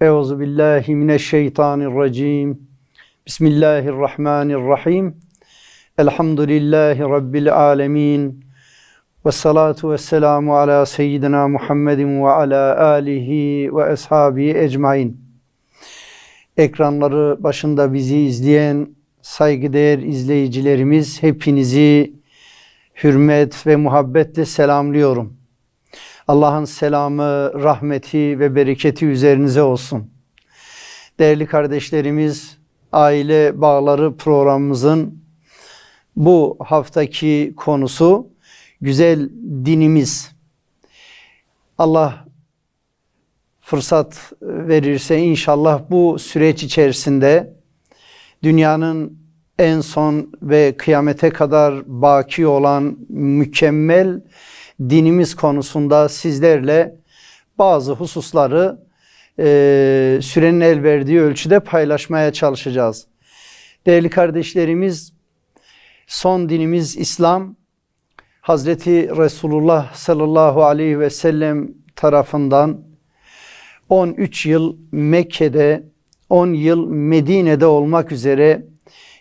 Euzu billahi mineşşeytanirracim. Bismillahirrahmanirrahim. Elhamdülillahi rabbil alamin. Ve salatu ve selamu ala seyyidina Muhammedin ve ala alihi ve ashabihi ecmain. Ekranları başında bizi izleyen saygıdeğer izleyicilerimiz hepinizi hürmet ve muhabbetle selamlıyorum. Allah'ın selamı, rahmeti ve bereketi üzerinize olsun. Değerli kardeşlerimiz, aile bağları programımızın bu haftaki konusu güzel dinimiz. Allah fırsat verirse inşallah bu süreç içerisinde dünyanın en son ve kıyamete kadar baki olan mükemmel dinimiz konusunda sizlerle bazı hususları e, sürenin el verdiği ölçüde paylaşmaya çalışacağız. Değerli kardeşlerimiz, son dinimiz İslam, Hazreti Resulullah sallallahu aleyhi ve sellem tarafından 13 yıl Mekke'de, 10 yıl Medine'de olmak üzere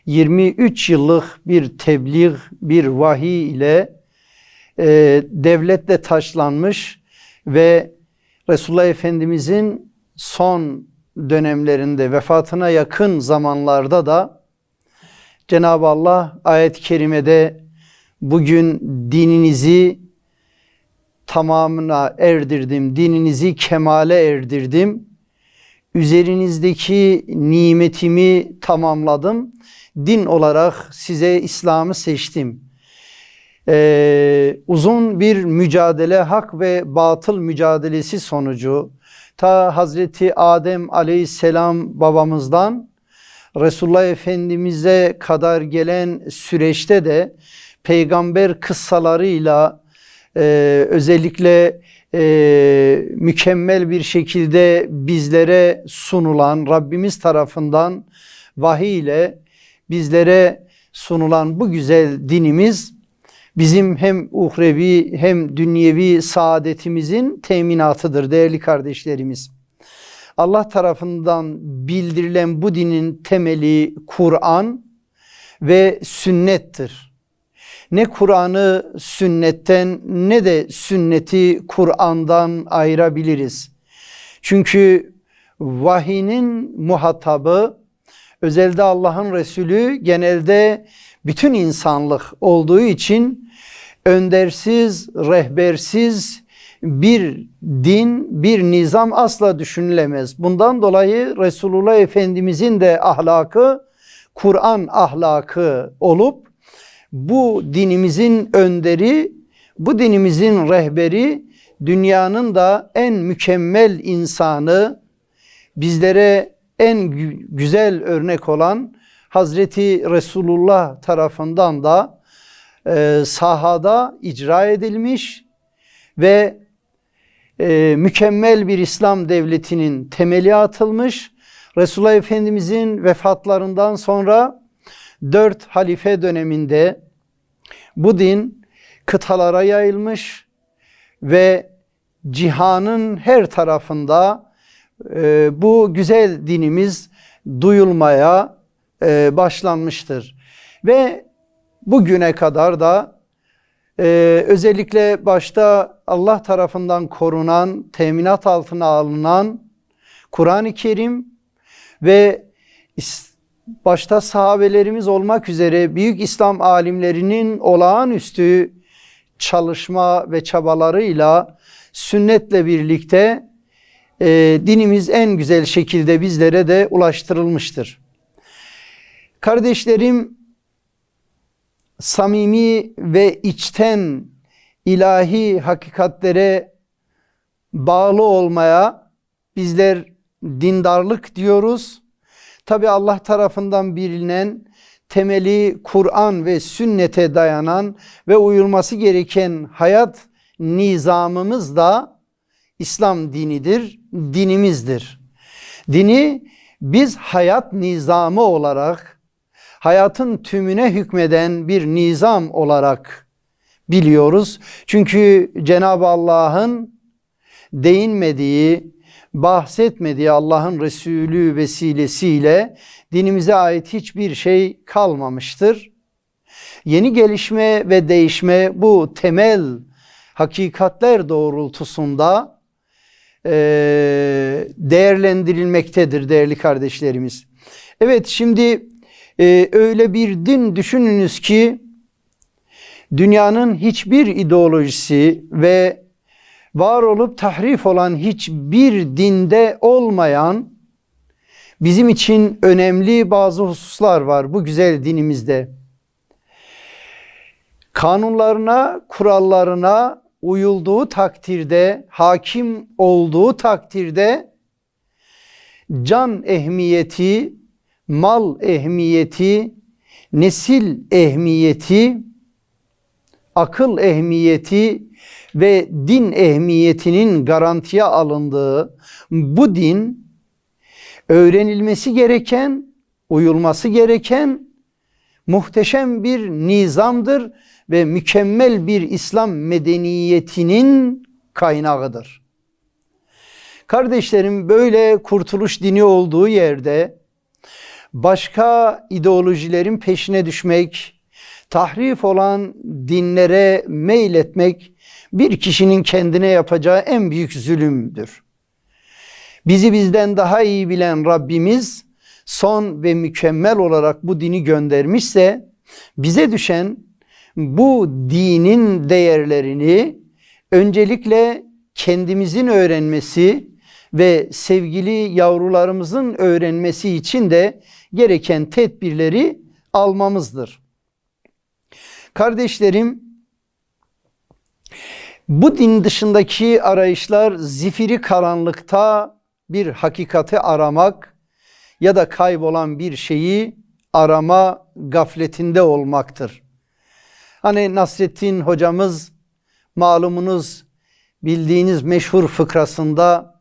23 yıllık bir tebliğ, bir vahiy ile e, devletle taşlanmış ve Resulullah Efendimizin son dönemlerinde vefatına yakın zamanlarda da Cenab-ı Allah ayet-i kerimede bugün dininizi tamamına erdirdim, dininizi kemale erdirdim, üzerinizdeki nimetimi tamamladım, din olarak size İslam'ı seçtim ee, uzun bir mücadele, hak ve batıl mücadelesi sonucu ta Hazreti Adem aleyhisselam babamızdan Resulullah Efendimiz'e kadar gelen süreçte de peygamber kıssalarıyla e, özellikle e, mükemmel bir şekilde bizlere sunulan Rabbimiz tarafından vahiy ile bizlere sunulan bu güzel dinimiz bizim hem uhrevi hem dünyevi saadetimizin teminatıdır değerli kardeşlerimiz. Allah tarafından bildirilen bu dinin temeli Kur'an ve sünnettir. Ne Kur'an'ı sünnetten ne de sünneti Kur'an'dan ayırabiliriz. Çünkü vahinin muhatabı özelde Allah'ın Resulü genelde bütün insanlık olduğu için öndersiz, rehbersiz bir din, bir nizam asla düşünülemez. Bundan dolayı Resulullah Efendimizin de ahlakı Kur'an ahlakı olup bu dinimizin önderi, bu dinimizin rehberi dünyanın da en mükemmel insanı bizlere en güzel örnek olan Hazreti Resulullah tarafından da e, sahada icra edilmiş ve e, mükemmel bir İslam devletinin temeli atılmış. Resulullah Efendimizin vefatlarından sonra dört halife döneminde bu din kıtalara yayılmış ve cihanın her tarafında e, bu güzel dinimiz duyulmaya e, başlanmıştır. Ve bugüne kadar da e, özellikle başta Allah tarafından korunan, teminat altına alınan Kur'an-ı Kerim ve başta sahabelerimiz olmak üzere büyük İslam alimlerinin olağanüstü çalışma ve çabalarıyla sünnetle birlikte e, dinimiz en güzel şekilde bizlere de ulaştırılmıştır. Kardeşlerim samimi ve içten ilahi hakikatlere bağlı olmaya bizler dindarlık diyoruz. Tabi Allah tarafından bilinen temeli Kur'an ve sünnete dayanan ve uyulması gereken hayat nizamımız da İslam dinidir, dinimizdir. Dini biz hayat nizamı olarak hayatın tümüne hükmeden bir nizam olarak biliyoruz. Çünkü Cenab-ı Allah'ın değinmediği, bahsetmediği Allah'ın Resulü vesilesiyle dinimize ait hiçbir şey kalmamıştır. Yeni gelişme ve değişme bu temel hakikatler doğrultusunda e, değerlendirilmektedir değerli kardeşlerimiz. Evet şimdi e, öyle bir din düşününüz ki dünyanın hiçbir ideolojisi ve var olup tahrif olan hiçbir dinde olmayan bizim için önemli bazı hususlar var bu güzel dinimizde. Kanunlarına, kurallarına uyulduğu takdirde, hakim olduğu takdirde can ehmiyeti, mal ehmiyeti, nesil ehmiyeti, akıl ehmiyeti ve din ehmiyetinin garantiye alındığı bu din öğrenilmesi gereken, uyulması gereken muhteşem bir nizamdır ve mükemmel bir İslam medeniyetinin kaynağıdır. Kardeşlerim böyle kurtuluş dini olduğu yerde başka ideolojilerin peşine düşmek, tahrif olan dinlere meyletmek bir kişinin kendine yapacağı en büyük zulümdür. Bizi bizden daha iyi bilen Rabbimiz son ve mükemmel olarak bu dini göndermişse bize düşen bu dinin değerlerini öncelikle kendimizin öğrenmesi ve sevgili yavrularımızın öğrenmesi için de gereken tedbirleri almamızdır. Kardeşlerim bu din dışındaki arayışlar zifiri karanlıkta bir hakikati aramak ya da kaybolan bir şeyi arama gafletinde olmaktır. Hani Nasrettin hocamız malumunuz bildiğiniz meşhur fıkrasında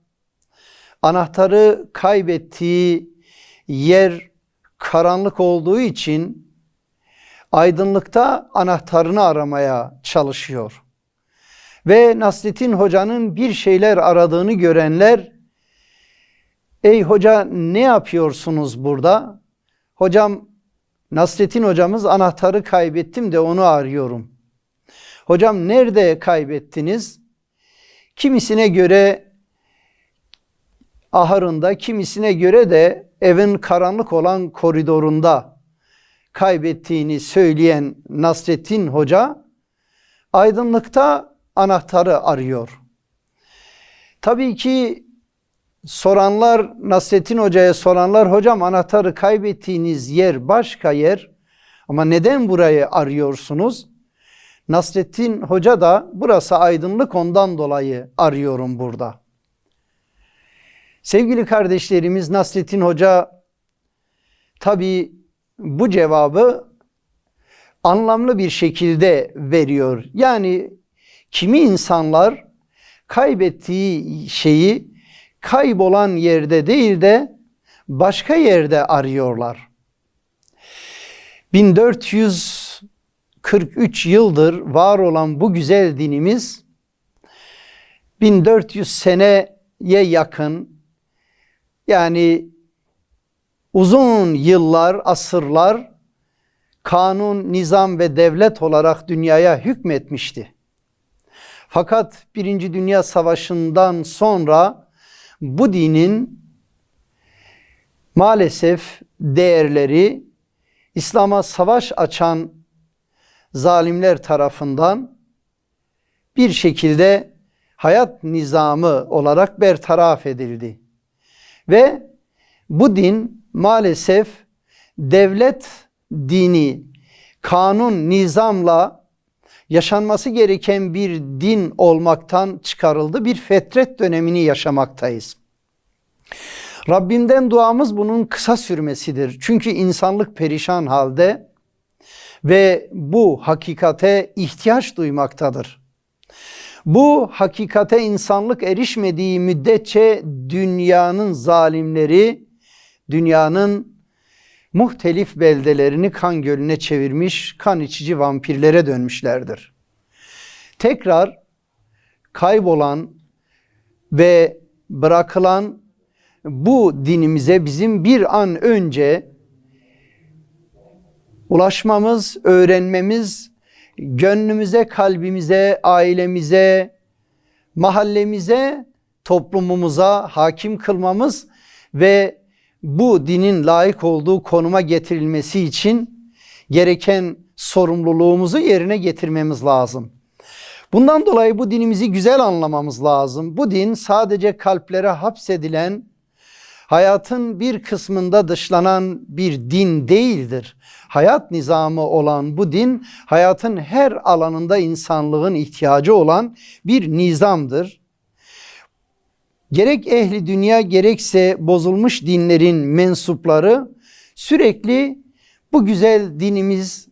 anahtarı kaybettiği yer karanlık olduğu için aydınlıkta anahtarını aramaya çalışıyor. Ve Nasrettin Hoca'nın bir şeyler aradığını görenler Ey hoca ne yapıyorsunuz burada? Hocam Nasrettin hocamız anahtarı kaybettim de onu arıyorum. Hocam nerede kaybettiniz? Kimisine göre ahırında, kimisine göre de evin karanlık olan koridorunda kaybettiğini söyleyen Nasrettin Hoca aydınlıkta anahtarı arıyor. Tabii ki soranlar Nasrettin Hoca'ya soranlar hocam anahtarı kaybettiğiniz yer başka yer ama neden burayı arıyorsunuz? Nasrettin Hoca da burası aydınlık ondan dolayı arıyorum burada. Sevgili kardeşlerimiz Nasrettin Hoca tabi bu cevabı anlamlı bir şekilde veriyor. Yani kimi insanlar kaybettiği şeyi kaybolan yerde değil de başka yerde arıyorlar. 1443 yıldır var olan bu güzel dinimiz 1400 seneye yakın yani uzun yıllar, asırlar kanun, nizam ve devlet olarak dünyaya hükmetmişti. Fakat Birinci Dünya Savaşı'ndan sonra bu dinin maalesef değerleri İslam'a savaş açan zalimler tarafından bir şekilde hayat nizamı olarak bertaraf edildi. Ve bu din maalesef devlet dini, kanun, nizamla yaşanması gereken bir din olmaktan çıkarıldı. Bir fetret dönemini yaşamaktayız. Rabbimden duamız bunun kısa sürmesidir. Çünkü insanlık perişan halde ve bu hakikate ihtiyaç duymaktadır. Bu hakikate insanlık erişmediği müddetçe dünyanın zalimleri, dünyanın muhtelif beldelerini kan gölüne çevirmiş, kan içici vampirlere dönmüşlerdir. Tekrar kaybolan ve bırakılan bu dinimize bizim bir an önce ulaşmamız, öğrenmemiz, gönlümüze, kalbimize, ailemize, mahallemize, toplumumuza hakim kılmamız ve bu dinin layık olduğu konuma getirilmesi için gereken sorumluluğumuzu yerine getirmemiz lazım. Bundan dolayı bu dinimizi güzel anlamamız lazım. Bu din sadece kalplere hapsedilen, hayatın bir kısmında dışlanan bir din değildir. Hayat nizamı olan bu din hayatın her alanında insanlığın ihtiyacı olan bir nizamdır. Gerek ehli dünya gerekse bozulmuş dinlerin mensupları sürekli bu güzel dinimiz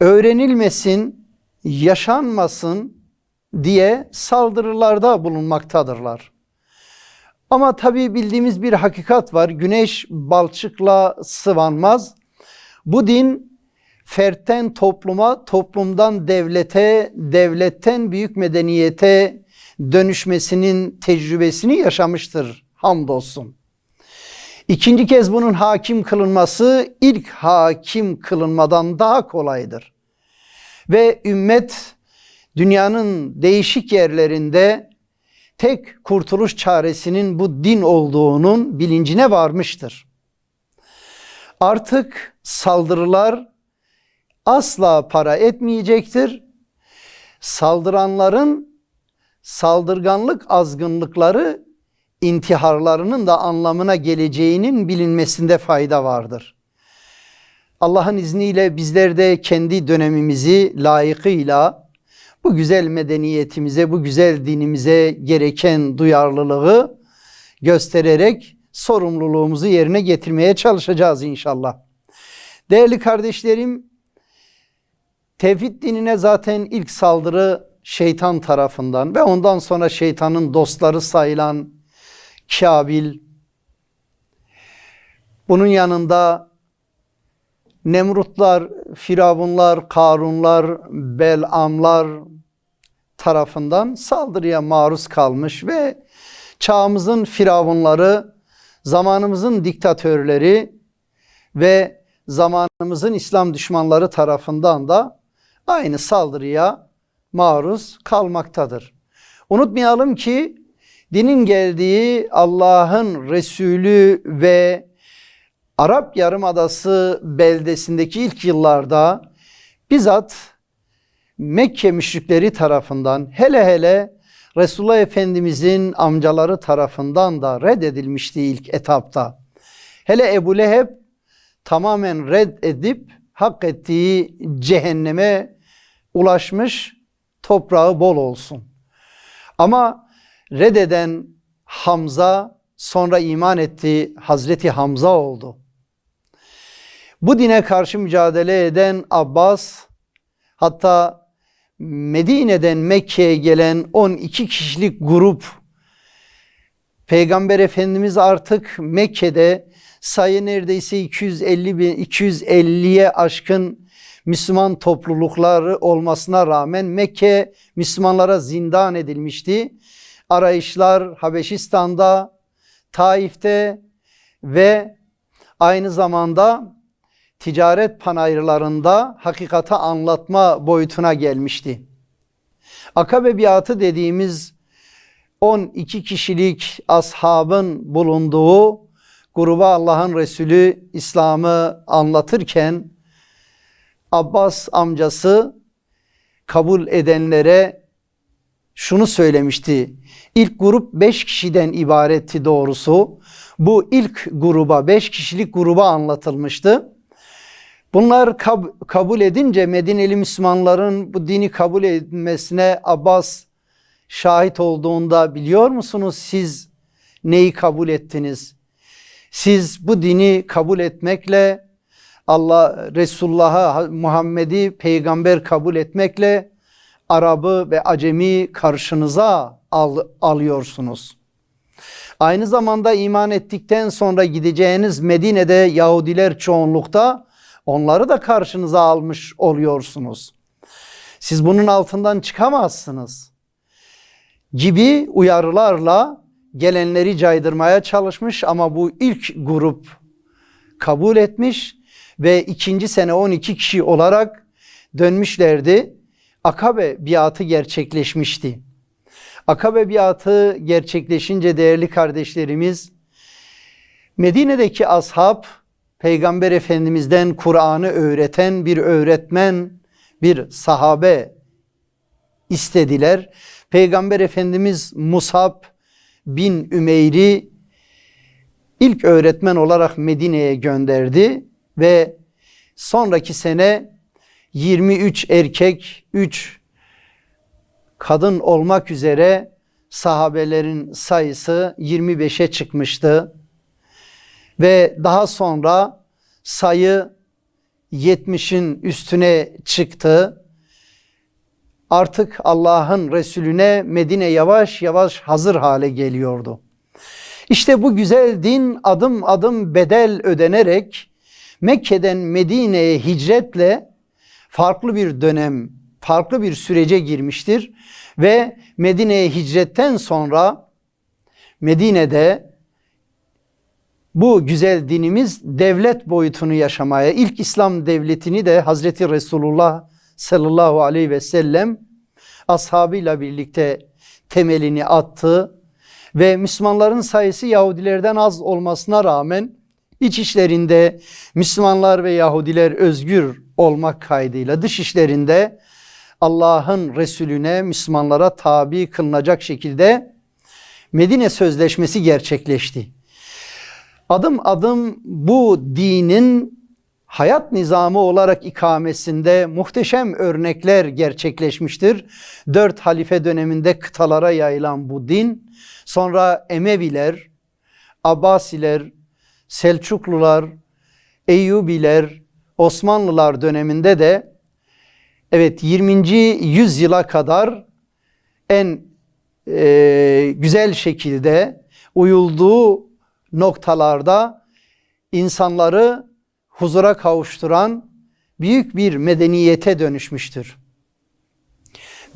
öğrenilmesin, yaşanmasın diye saldırılarda bulunmaktadırlar. Ama tabi bildiğimiz bir hakikat var. Güneş balçıkla sıvanmaz. Bu din fertten topluma, toplumdan devlete, devletten büyük medeniyete dönüşmesinin tecrübesini yaşamıştır. Hamdolsun. İkinci kez bunun hakim kılınması ilk hakim kılınmadan daha kolaydır. Ve ümmet dünyanın değişik yerlerinde tek kurtuluş çaresinin bu din olduğunun bilincine varmıştır. Artık saldırılar asla para etmeyecektir. Saldıranların saldırganlık azgınlıkları intiharlarının da anlamına geleceğinin bilinmesinde fayda vardır. Allah'ın izniyle bizler de kendi dönemimizi layıkıyla bu güzel medeniyetimize, bu güzel dinimize gereken duyarlılığı göstererek sorumluluğumuzu yerine getirmeye çalışacağız inşallah. Değerli kardeşlerim, tevhid dinine zaten ilk saldırı şeytan tarafından ve ondan sonra şeytanın dostları sayılan Kabil, bunun yanında Nemrutlar, Firavunlar, Karunlar, Belamlar tarafından saldırıya maruz kalmış ve çağımızın firavunları, zamanımızın diktatörleri ve zamanımızın İslam düşmanları tarafından da aynı saldırıya maruz kalmaktadır. Unutmayalım ki dinin geldiği Allah'ın Resulü ve Arap Yarımadası beldesindeki ilk yıllarda bizzat Mekke müşrikleri tarafından hele hele Resulullah Efendimizin amcaları tarafından da reddedilmişti ilk etapta. Hele Ebu Leheb tamamen red edip hak ettiği cehenneme ulaşmış toprağı bol olsun. Ama reddeden Hamza sonra iman etti Hazreti Hamza oldu. Bu dine karşı mücadele eden Abbas hatta Medine'den Mekke'ye gelen 12 kişilik grup Peygamber Efendimiz artık Mekke'de sayı neredeyse 250 bin 250'ye aşkın Müslüman toplulukları olmasına rağmen Mekke Müslümanlara zindan edilmişti. Arayışlar Habeşistan'da, Taif'te ve aynı zamanda ticaret panayırlarında hakikati anlatma boyutuna gelmişti. Akabe biatı dediğimiz 12 kişilik ashabın bulunduğu gruba Allah'ın Resulü İslam'ı anlatırken Abbas amcası kabul edenlere şunu söylemişti. İlk grup 5 kişiden ibaretti doğrusu. Bu ilk gruba 5 kişilik gruba anlatılmıştı. Bunlar kab kabul edince Medineli Müslümanların bu dini kabul etmesine Abbas şahit olduğunda biliyor musunuz siz neyi kabul ettiniz? Siz bu dini kabul etmekle Allah Resulullah'a Muhammed'i peygamber kabul etmekle Arabı ve Acemi karşınıza al, alıyorsunuz. Aynı zamanda iman ettikten sonra gideceğiniz Medine'de Yahudiler çoğunlukta onları da karşınıza almış oluyorsunuz. Siz bunun altından çıkamazsınız gibi uyarılarla gelenleri caydırmaya çalışmış ama bu ilk grup kabul etmiş ve ikinci sene 12 kişi olarak dönmüşlerdi. Akabe biatı gerçekleşmişti. Akabe biatı gerçekleşince değerli kardeşlerimiz Medine'deki ashab Peygamber Efendimiz'den Kur'an'ı öğreten bir öğretmen, bir sahabe istediler. Peygamber Efendimiz Musab bin Ümeyr'i ilk öğretmen olarak Medine'ye gönderdi ve sonraki sene 23 erkek, 3 kadın olmak üzere sahabelerin sayısı 25'e çıkmıştı. Ve daha sonra sayı 70'in üstüne çıktı. Artık Allah'ın Resulüne Medine yavaş yavaş hazır hale geliyordu. İşte bu güzel din adım adım bedel ödenerek Mekke'den Medine'ye hicretle farklı bir dönem, farklı bir sürece girmiştir ve Medine'ye hicretten sonra Medine'de bu güzel dinimiz devlet boyutunu yaşamaya, ilk İslam devletini de Hazreti Resulullah sallallahu aleyhi ve sellem ashabıyla birlikte temelini attı ve Müslümanların sayısı Yahudilerden az olmasına rağmen iç işlerinde Müslümanlar ve Yahudiler özgür olmak kaydıyla dış işlerinde Allah'ın Resulüne Müslümanlara tabi kılınacak şekilde Medine Sözleşmesi gerçekleşti. Adım adım bu dinin hayat nizamı olarak ikamesinde muhteşem örnekler gerçekleşmiştir. Dört halife döneminde kıtalara yayılan bu din sonra Emeviler, Abbasiler, Selçuklular, Eyyubiler, Osmanlılar döneminde de evet 20. yüzyıla kadar en e, güzel şekilde uyulduğu noktalarda insanları huzura kavuşturan büyük bir medeniyete dönüşmüştür.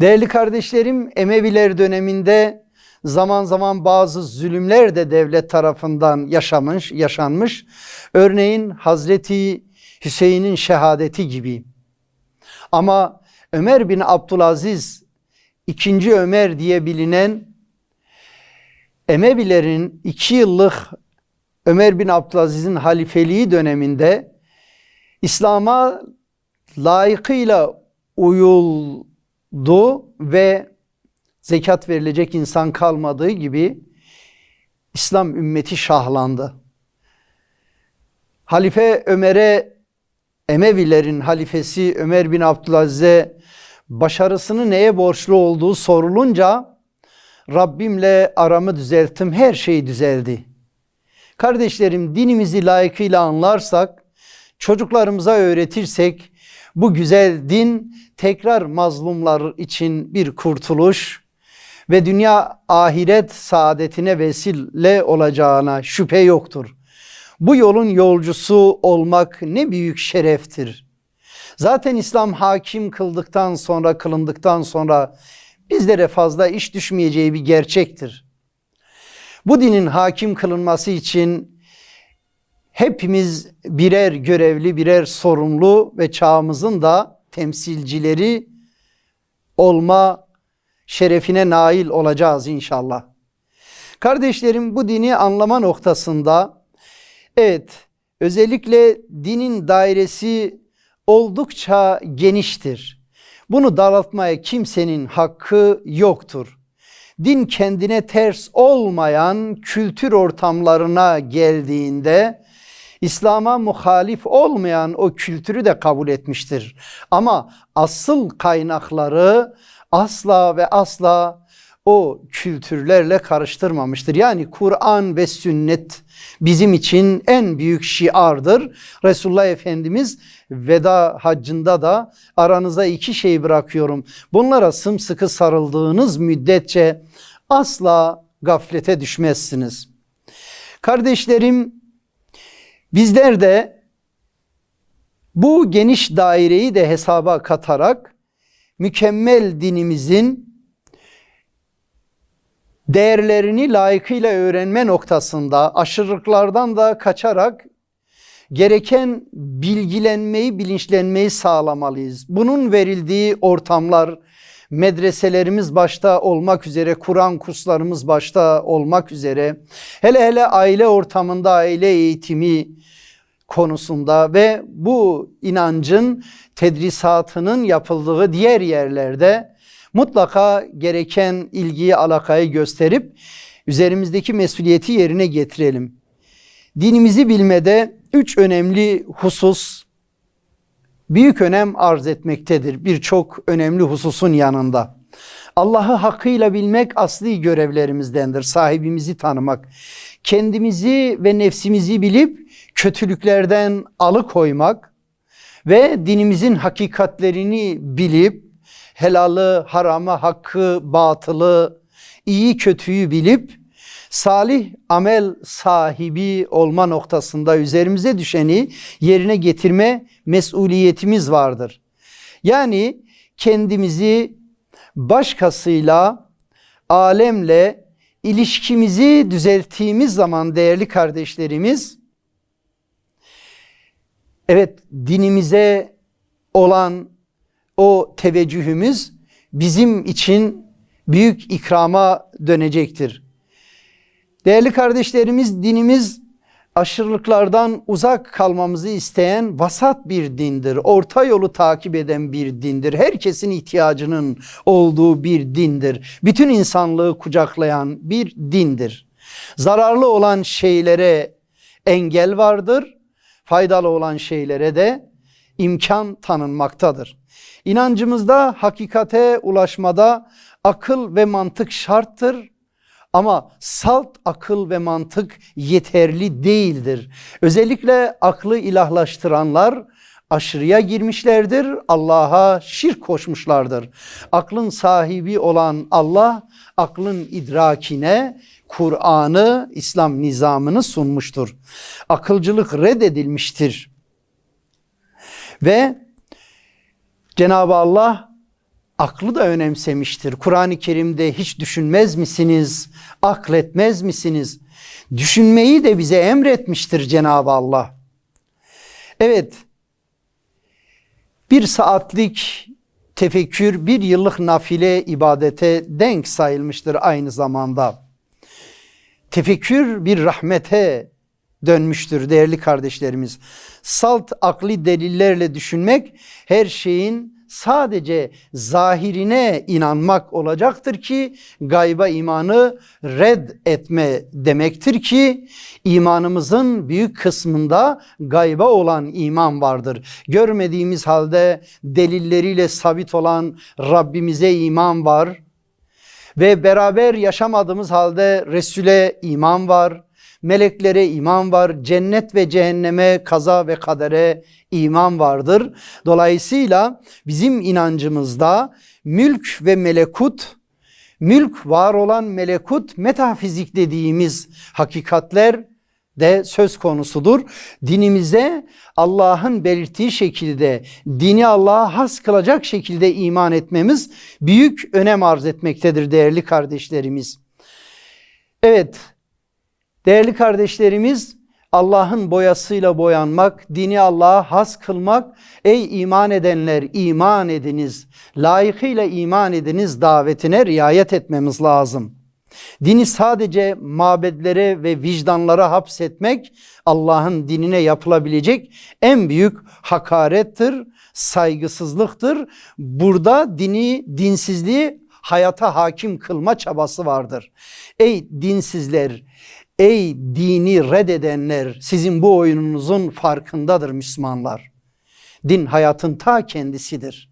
Değerli kardeşlerim Emeviler döneminde zaman zaman bazı zulümler de devlet tarafından yaşamış, yaşanmış. Örneğin Hazreti Hüseyin'in şehadeti gibi. Ama Ömer bin Abdülaziz ikinci Ömer diye bilinen Emevilerin iki yıllık Ömer bin Abdülaziz'in halifeliği döneminde İslam'a layıkıyla uyuldu ve zekat verilecek insan kalmadığı gibi İslam ümmeti şahlandı. Halife Ömer'e Emevilerin halifesi Ömer bin Abdülaziz'e başarısını neye borçlu olduğu sorulunca Rabbimle aramı düzelttim her şey düzeldi. Kardeşlerim dinimizi layıkıyla anlarsak, çocuklarımıza öğretirsek bu güzel din tekrar mazlumlar için bir kurtuluş ve dünya ahiret saadetine vesile olacağına şüphe yoktur. Bu yolun yolcusu olmak ne büyük şereftir. Zaten İslam hakim kıldıktan sonra, kılındıktan sonra bizlere fazla iş düşmeyeceği bir gerçektir. Bu dinin hakim kılınması için hepimiz birer görevli, birer sorumlu ve çağımızın da temsilcileri olma şerefine nail olacağız inşallah. Kardeşlerim bu dini anlama noktasında evet özellikle dinin dairesi oldukça geniştir. Bunu daraltmaya kimsenin hakkı yoktur. Din kendine ters olmayan kültür ortamlarına geldiğinde İslam'a muhalif olmayan o kültürü de kabul etmiştir. Ama asıl kaynakları asla ve asla o kültürlerle karıştırmamıştır. Yani Kur'an ve sünnet bizim için en büyük şiardır. Resulullah Efendimiz veda haccında da aranıza iki şey bırakıyorum. Bunlara sımsıkı sarıldığınız müddetçe asla gaflete düşmezsiniz. Kardeşlerim bizler de bu geniş daireyi de hesaba katarak mükemmel dinimizin değerlerini layıkıyla öğrenme noktasında aşırılıklardan da kaçarak gereken bilgilenmeyi, bilinçlenmeyi sağlamalıyız. Bunun verildiği ortamlar, medreselerimiz başta olmak üzere, Kur'an kurslarımız başta olmak üzere, hele hele aile ortamında aile eğitimi konusunda ve bu inancın tedrisatının yapıldığı diğer yerlerde mutlaka gereken ilgiyi, alakayı gösterip üzerimizdeki mesuliyeti yerine getirelim. Dinimizi bilmede üç önemli husus büyük önem arz etmektedir birçok önemli hususun yanında. Allah'ı hakkıyla bilmek asli görevlerimizdendir. Sahibimizi tanımak. Kendimizi ve nefsimizi bilip kötülüklerden alıkoymak ve dinimizin hakikatlerini bilip helalı, haramı, hakkı, batılı, iyi kötüyü bilip salih amel sahibi olma noktasında üzerimize düşeni yerine getirme mesuliyetimiz vardır. Yani kendimizi başkasıyla, alemle ilişkimizi düzelttiğimiz zaman değerli kardeşlerimiz, evet dinimize olan o teveccühümüz bizim için büyük ikrama dönecektir. Değerli kardeşlerimiz dinimiz aşırılıklardan uzak kalmamızı isteyen vasat bir dindir. Orta yolu takip eden bir dindir. Herkesin ihtiyacının olduğu bir dindir. Bütün insanlığı kucaklayan bir dindir. Zararlı olan şeylere engel vardır. Faydalı olan şeylere de imkan tanınmaktadır. İnancımızda hakikate ulaşmada akıl ve mantık şarttır. Ama salt akıl ve mantık yeterli değildir. Özellikle aklı ilahlaştıranlar aşırıya girmişlerdir. Allah'a şirk koşmuşlardır. Aklın sahibi olan Allah aklın idrakine Kur'an'ı, İslam nizamını sunmuştur. Akılcılık reddedilmiştir. Ve Cenab-ı Allah aklı da önemsemiştir. Kur'an-ı Kerim'de hiç düşünmez misiniz? Akletmez misiniz? Düşünmeyi de bize emretmiştir Cenab-ı Allah. Evet, bir saatlik tefekkür bir yıllık nafile ibadete denk sayılmıştır aynı zamanda. Tefekkür bir rahmete dönmüştür değerli kardeşlerimiz. Salt akli delillerle düşünmek her şeyin sadece zahirine inanmak olacaktır ki gayba imanı red etme demektir ki imanımızın büyük kısmında gayba olan iman vardır. Görmediğimiz halde delilleriyle sabit olan Rabbimize iman var ve beraber yaşamadığımız halde Resul'e iman var meleklere iman var, cennet ve cehenneme, kaza ve kadere iman vardır. Dolayısıyla bizim inancımızda mülk ve melekut, mülk var olan melekut, metafizik dediğimiz hakikatler de söz konusudur. Dinimize Allah'ın belirttiği şekilde dini Allah'a has kılacak şekilde iman etmemiz büyük önem arz etmektedir değerli kardeşlerimiz. Evet Değerli kardeşlerimiz Allah'ın boyasıyla boyanmak, dini Allah'a has kılmak, ey iman edenler iman ediniz, layıkıyla iman ediniz davetine riayet etmemiz lazım. Dini sadece mabedlere ve vicdanlara hapsetmek Allah'ın dinine yapılabilecek en büyük hakarettir, saygısızlıktır. Burada dini, dinsizliği hayata hakim kılma çabası vardır. Ey dinsizler, Ey dini reddedenler sizin bu oyununuzun farkındadır Müslümanlar. Din hayatın ta kendisidir.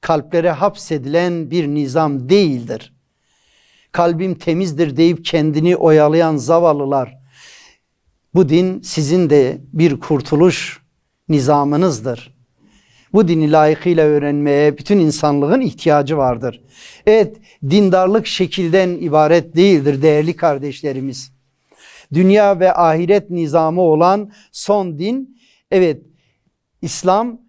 Kalplere hapsedilen bir nizam değildir. Kalbim temizdir deyip kendini oyalayan zavallılar. Bu din sizin de bir kurtuluş nizamınızdır. Bu dini layıkıyla öğrenmeye bütün insanlığın ihtiyacı vardır. Evet dindarlık şekilden ibaret değildir değerli kardeşlerimiz dünya ve ahiret nizamı olan son din. Evet İslam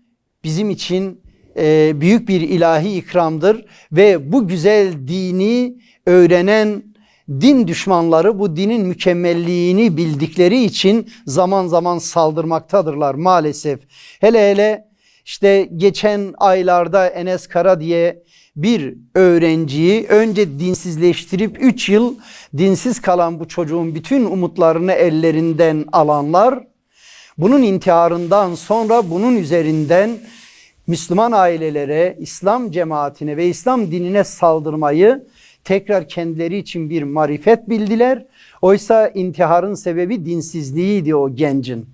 bizim için e, büyük bir ilahi ikramdır ve bu güzel dini öğrenen din düşmanları bu dinin mükemmelliğini bildikleri için zaman zaman saldırmaktadırlar maalesef. Hele hele işte geçen aylarda Enes Kara diye bir öğrenciyi önce dinsizleştirip 3 yıl dinsiz kalan bu çocuğun bütün umutlarını ellerinden alanlar bunun intiharından sonra bunun üzerinden Müslüman ailelere, İslam cemaatine ve İslam dinine saldırmayı tekrar kendileri için bir marifet bildiler. Oysa intiharın sebebi dinsizliğiydi o gencin.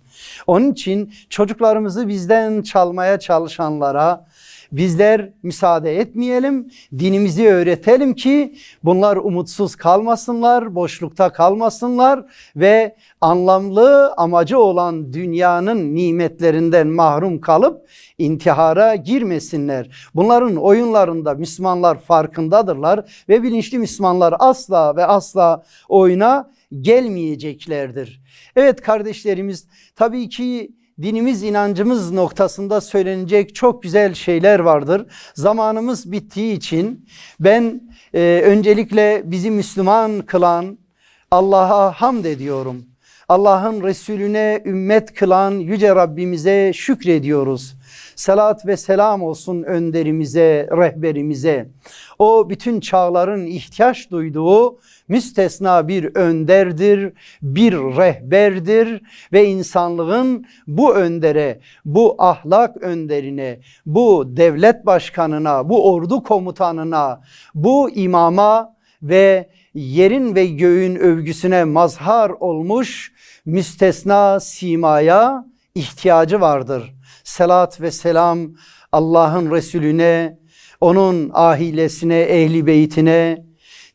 Onun için çocuklarımızı bizden çalmaya çalışanlara bizler müsaade etmeyelim. Dinimizi öğretelim ki bunlar umutsuz kalmasınlar, boşlukta kalmasınlar ve anlamlı amacı olan dünyanın nimetlerinden mahrum kalıp intihara girmesinler. Bunların oyunlarında Müslümanlar farkındadırlar ve bilinçli Müslümanlar asla ve asla oyuna gelmeyeceklerdir. Evet kardeşlerimiz tabii ki dinimiz inancımız noktasında söylenecek çok güzel şeyler vardır. Zamanımız bittiği için ben e, öncelikle bizi Müslüman kılan Allah'a hamd ediyorum. Allah'ın Resulüne ümmet kılan yüce Rabbimize şükrediyoruz. Salat ve selam olsun önderimize, rehberimize. O bütün çağların ihtiyaç duyduğu müstesna bir önderdir, bir rehberdir ve insanlığın bu öndere, bu ahlak önderine, bu devlet başkanına, bu ordu komutanına, bu imama ve yerin ve göğün övgüsüne mazhar olmuş müstesna simaya ihtiyacı vardır. Selat ve selam Allah'ın Resulüne, onun ahilesine, ehli beytine,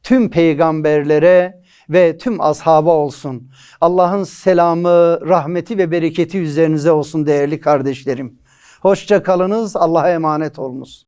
tüm peygamberlere ve tüm ashaba olsun. Allah'ın selamı, rahmeti ve bereketi üzerinize olsun değerli kardeşlerim. Hoşça kalınız, Allah'a emanet olunuz.